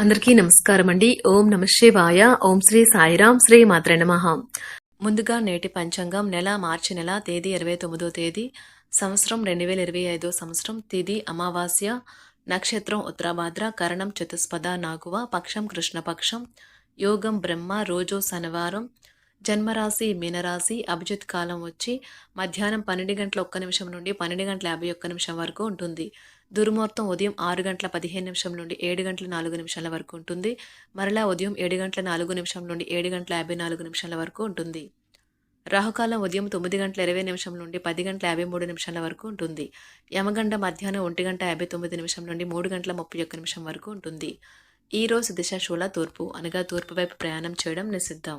అందరికీ నమస్కారం అండి. ఓం నమ శివాయ. ఓం శ్రీ సాయిరాం శ్రీ మాత్ర నమః. ముందుగా నేటి పంచాంగం నెల మార్చి నెల తేదీ ఇరవై తొమ్మిదో తేదీ సంవత్సరం రెండు వేల ఇరవై ఐదో సంవత్సరం తిది అమావాస్య నక్షత్రం ఉత్తరాభాద్ర కరణం చతుస్పద నాగువ పక్షం కృష్ణపక్షం యోగం బ్రహ్మ రోజు శనివారం జన్మరాశి మీనరాశి అభిజిత్ కాలం వచ్చి మధ్యాహ్నం పన్నెండు గంటల ఒక్క నిమిషం నుండి పన్నెండు గంటల యాభై ఒక్క నిమిషం వరకు ఉంటుంది. దుర్ముహూర్తం ఉదయం ఆరు గంటల పదిహేను నిమిషం నుండి ఏడు గంటల నాలుగు నిమిషాల వరకు ఉంటుంది. మరలా ఉదయం ఏడు గంటల నాలుగు నిమిషం నుండి ఏడు గంటల యాభై నాలుగు నిమిషాల వరకు ఉంటుంది. రాహుకాలం ఉదయం తొమ్మిది గంటల ఇరవై నిమిషం నుండి పది గంటల యాభై మూడు నిమిషాల వరకు ఉంటుంది. యమగండ మధ్యాహ్నం ఒంటి గంట యాభై తొమ్మిది నిమిషం నుండి మూడు గంటల ముప్పై ఒక్క నిమిషం వరకు ఉంటుంది. ఈ రోజు దిశ శూల తూర్పు అనగా తూర్పు వైపు ప్రయాణం చేయడం నిషిద్ధం.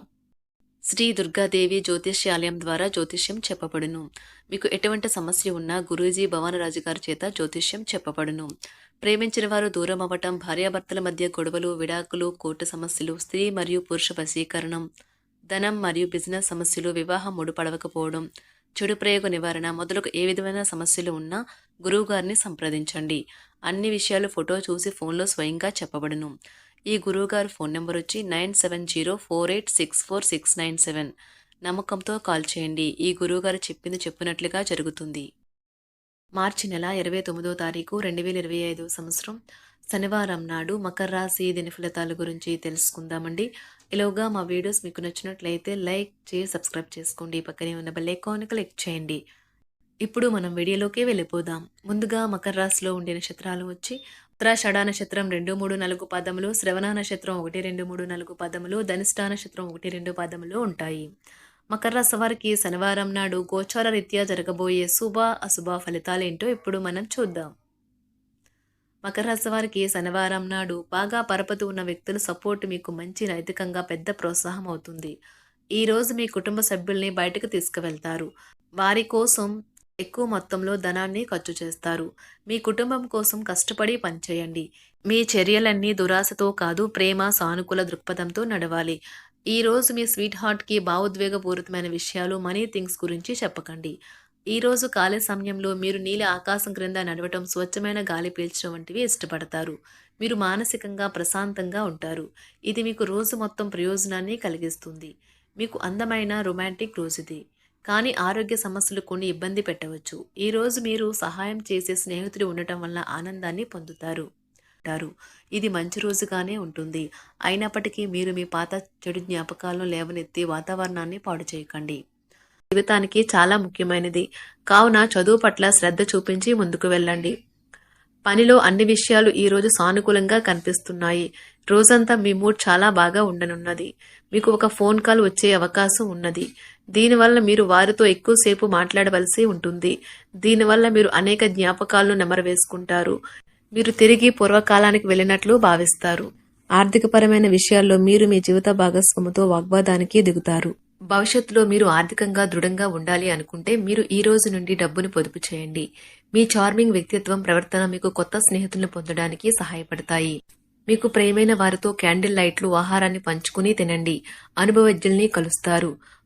శ్రీ దుర్గాదేవి జ్యోతిష్యాలయం ద్వారా జ్యోతిష్యం చెప్పబడును. మీకు ఎటువంటి సమస్య ఉన్నా గురూజీ భవానరాజు గారి చేత జ్యోతిష్యం చెప్పబడును. ప్రేమించిన వారు దూరం అవ్వటం భార్యాభర్తల మధ్య గొడవలు విడాకులు కోర్టు సమస్యలు స్త్రీ మరియు పురుష వశీకరణం ధనం మరియు బిజినెస్ సమస్యలు వివాహం ముడిపడవకపోవడం చెడు ప్రయోగ నివారణ మొదలగు ఏ విధమైన సమస్యలు ఉన్నా గురువు గారిని సంప్రదించండి. అన్ని విషయాలు ఫోటో చూసి ఫోన్లో స్వయంగా చెప్పబడును. ఈ గురువుగారు ఫోన్ నెంబర్ వచ్చి nine seven zero four eight six four six nine seven. నమ్మకంతో కాల్ చేయండి. ఈ గురువుగారు చెప్పింది చెప్పినట్లుగా జరుగుతుంది. మార్చి నెల ఇరవై తొమ్మిదో తారీఖు రెండు వేల ఇరవై ఐదు సంవత్సరం. శనివారం నాడు మకర రాశి దిన ఫలితాల గురించి తెలుసుకుందామండి. ఇలాగా మా వీడియోస్ మీకు నచ్చినట్లయితే లైక్ చేసి సబ్స్క్రైబ్ చేసుకోండి. పక్కనే ఉన్న బెల్ ఐకాన్ క్లిక్ చేయండి. ఇప్పుడు మనం వీడియోలోకి వెళ్ళిపోదాం. ముందుగా మకర రాశిలో ఉండే నక్షత్రాలు వచ్చి ఉత్తరాషాఢ నక్షత్రం రెండు మూడు నాలుగు పదములు శ్రవణ నక్షత్రం ఒకటి రెండు మూడు నాలుగు పదములు ధనిష్ఠా నక్షత్రం ఒకటి రెండు పదములు ఉంటాయి. మకర రాశి శనివారం నాడు గోచార రీత్యా జరగబోయే శుభ అశుభ ఫలితాలేంటో ఇప్పుడు మనం చూద్దాం. మకర రాశి శనివారం నాడు బాగా పరపతి ఉన్న వ్యక్తుల సపోర్ట్ మీకు మంచి నైతికంగా పెద్ద ప్రోత్సాహం అవుతుంది. ఈ రోజు మీ కుటుంబ సభ్యుల్ని బయటకు తీసుకువెళ్తారు. వారి కోసం ఎక్కువ మొత్తంలో ధనాన్ని ఖర్చు చేస్తారు. మీ కుటుంబం కోసం కష్టపడి పనిచేయండి. మీ చర్యలన్నీ దురాశతో కాదు ప్రేమ సానుకూల దృక్పథంతో నడవాలి. ఈ రోజు మీ స్వీట్ హార్ట్కి భావోద్వేగపూరితమైన విషయాలు మనీ థింగ్స్ గురించి చెప్పకండి. ఈ రోజు ఖాళీ సమయంలో మీరు నీలి ఆకాశం క్రింద నడవటం స్వచ్ఛమైన గాలి పీల్చడం వంటివి ఇష్టపడతారు. మీరు మానసికంగా ప్రశాంతంగా ఉంటారు. ఇది మీకు రోజు మొత్తం ప్రయోజనాన్ని కలిగిస్తుంది. మీకు అందమైన రొమాంటిక్ రోజు ఇది కానీ ఆరోగ్య సమస్యలు కొన్ని ఇబ్బంది పెట్టవచ్చు. ఈరోజు మీరు సహాయం చేసే స్నేహితుడు ఉండటం వల్ల ఆనందాన్ని పొందుతారు. అంటారు ఇది మంచి రోజుగానే ఉంటుంది. అయినప్పటికీ మీరు మీ పాత చెడు జ్ఞాపకాలను లేవనెత్తి వాతావరణాన్ని పాడు చేయకండి. జీవితానికి చాలా ముఖ్యమైనది. కావున చదువు పట్ల శ్రద్ధ చూపించి ముందుకు వెళ్ళండి. పనిలో అన్ని విషయాలు ఈ రోజు సానుకూలంగా కనిపిస్తున్నాయి. రోజంతా మీ మూడ్ చాలా బాగా ఉండనున్నది. మీకు ఒక ఫోన్ కాల్ వచ్చే అవకాశం ఉన్నది. దీనివల్ల మీరు వారితో ఎక్కువసేపు మాట్లాడవలసి ఉంటుంది. దీనివల్ల మీరు అనేక జ్ఞాపకాలను నెమరవేసుకుంటారు. మీరు తిరిగి పూర్వకాలానికి వెళ్ళినట్లు భావిస్తారు. ఆర్థికపరమైన విషయాల్లో మీరు మీ జీవిత భాగస్వామితో వాగ్వాదానికి దిగుతారు భవిష్యత్తులో మీరు ఆర్థికంగా దృఢంగా ఉండాలి అనుకుంటే మీరు ఈ రోజు నుండి డబ్బును పొదుపు చేయండి. మీ చార్మింగ్ వ్యక్తిత్వం ప్రవర్తన మీకు కొత్త స్నేహితులను పొందడానికి సహాయపడతాయి. మీకు ప్రేమైన వారితో క్యాండిల్ లైట్లు ఆహారాన్ని పంచుకుని తినండి. అనుభవజ్ఞుల్ని కలుస్తారు.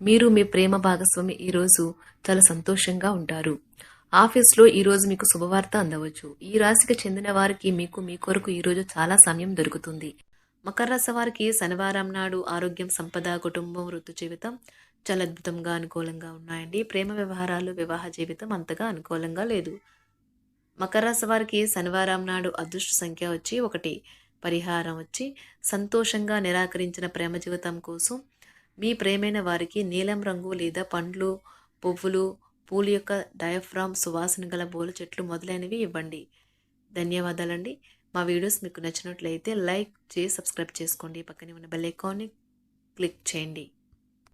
మీరు మీ ప్రేమ భాగస్వామి ఈ రోజు చాలా సంతోషంగా ఉంటారు. ఆఫీస్లో ఈరోజు మీకు శుభవార్త అందవచ్చు. ఈ రాశికి చెందిన వారికి మీకు మీ కొరకు ఈ రోజు చాలా సమయం దొరుకుతుంది. మకర రాశి వారికి శనివారం నాడు ఆరోగ్యం సంపద కుటుంబం వృత్తి జీవితం చాలా అద్భుతంగా అనుకూలంగా ఉన్నాయండి. ప్రేమ వ్యవహారాలు వివాహ జీవితం అంతగా అనుకూలంగా లేదు. మకర రాశి వారికి శనివారం నాడు అదృష్ట సంఖ్య వచ్చి ఒకటి. పరిహారం వచ్చి సంతోషంగా నిరాకరించిన ప్రేమ జీవితం కోసం మీ ప్రేమైన వారికి నీలం రంగు లేదా పండ్లు పువ్వులు పూలు యొక్క డయాఫ్రామ్ సువాసన గల పూల చెట్లు మొదలైనవి ఇవ్వండి. ధన్యవాదాలండి. మా వీడియోస్ మీకు నచ్చినట్లయితే లైక్ చేసి సబ్స్క్రైబ్ చేసుకోండి. పక్కనే ఉన్న బెల్ ఐకాన్ని క్లిక్ చేయండి.